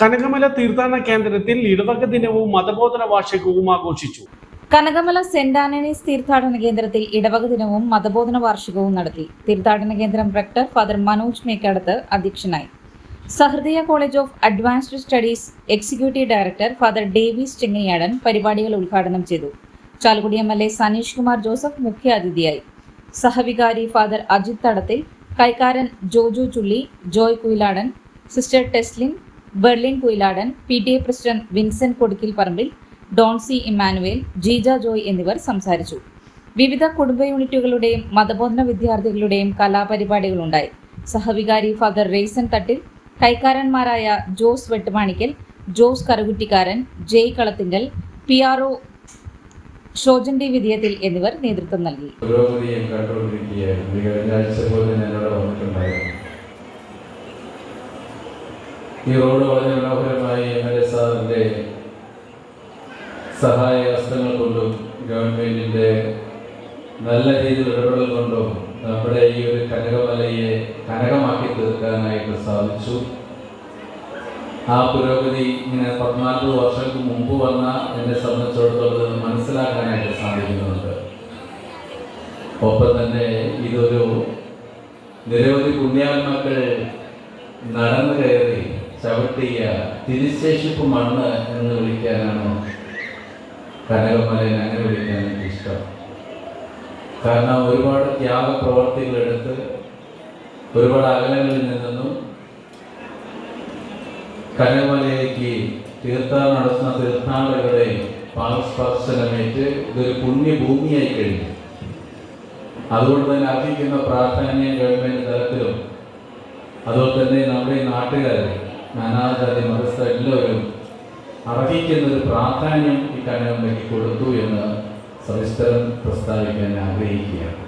കനകമല തീർത്ഥാടന കേന്ദ്രത്തിൽ ഇടവക ദിനവും മതബോധന വാർഷികവും ആഘോഷിച്ചു. കനകമല സെന്റ് ആന്റണീസ് തീർത്ഥാടന കേന്ദ്രത്തിൽ ഇടവക ദിനവും മതബോധന വാർഷികവും നടത്തി. തീർത്ഥാടന കേന്ദ്രം റെക്ടർ ഫാദർ മനോജ് മേക്കടത്ത് അധ്യക്ഷനായി. Sahrudaya college of advanced studies executive director father Davis Chengayadan പരിപാടികൾ ഉദ്ഘാടനം ചെയ്തു. Chalakudy M L A Saneesh Kumar Joseph മുഖ്യാതിഥിയായി. സഹവികാരി father Ajith Thadathil കൈക്കാരൻ Joju Chulli Joy Kuyiladan sister Teslin Berlin Kuyiladan P T A president Vincent Kodukkil Parambil Doncy Emmanuel Jeeja Joy എന്നിവർ സംസാരിച്ചു. വിവിധ കുടുംബ യൂണിറ്റുകളുടെയും മതബോധന വിദ്യാർത്ഥികളുടെയും കലാപരിപാടികളുണ്ടായി. സഹവികാരി father Raison Thattil കൈക്കാരന്മാരായ Jose Vettumanikkal Jose Karukuttikkaran Jai Kalathinkal P R O Shojan D Vidhiyathil എന്നിവർ നേതൃത്വം നൽകി. ഈ റോഡ് വളരെ മനോഹരമായി എം എൽ എ സാറിന്റെ സഹായ ഹസ്തങ്ങൾ കൊണ്ടും ഗവൺമെന്റിന്റെ നല്ല രീതിയിൽ ഇടപെടൽ കൊണ്ടും നമ്മുടെ ഈ ഒരു കനകമലയെ കനകമാക്കി തീർക്കാനായിട്ട് സാധിച്ചു. ആ പുരോഗതി ഇങ്ങനെ പതിനാല് വർഷങ്ങൾക്ക് മുമ്പ് വന്ന എന്നെ സംബന്ധിച്ചിടത്തോളം മനസ്സിലാക്കാനായിട്ട് സാധിക്കുന്നുണ്ട്. ഒപ്പം തന്നെ ഇതൊരു നിരവധി പുണ്യാത്മാക്കൾ നടന്നു കയറി ചവിട്ടിയ തിരിശേഷിപ്പ് മണ്ണ് എന്ന് വിളിക്കാനാണ് കനകമലയിൽ അങ്ങനെ വിളിക്കാൻ ഇഷ്ടം കാരണം ഒരുപാട് ത്യാഗ പ്രവർത്തികളെടുത്ത് ഒരുപാട് അകലങ്ങളിൽ നിന്നും കനകമലയിലേക്ക് തീർത്ഥാടനം നടത്തുന്ന തീർത്ഥാടകരുടെ പാദസ്പർശനമേറ്റ് ഇതൊരു പുണ്യഭൂമിയായി കഴിഞ്ഞു. അതുകൊണ്ട് തന്നെ അർഹിക്കുന്ന പ്രാധാന്യം ഗവൺമെന്റ് തലത്തിലും അതുപോലെ തന്നെ നമ്മുടെ ഈ നാട്ടുകാർ നാനാജാതി മതസ്ഥ എല്ലാവരും അർഹിക്കുന്നൊരു പ്രാധാന്യം ഈ കനകമലയ്ക്ക് കൊടുത്തു എന്ന് സവിസ്തരം പ്രസ്താവിക്കാൻ ആഗ്രഹിക്കുകയാണ്.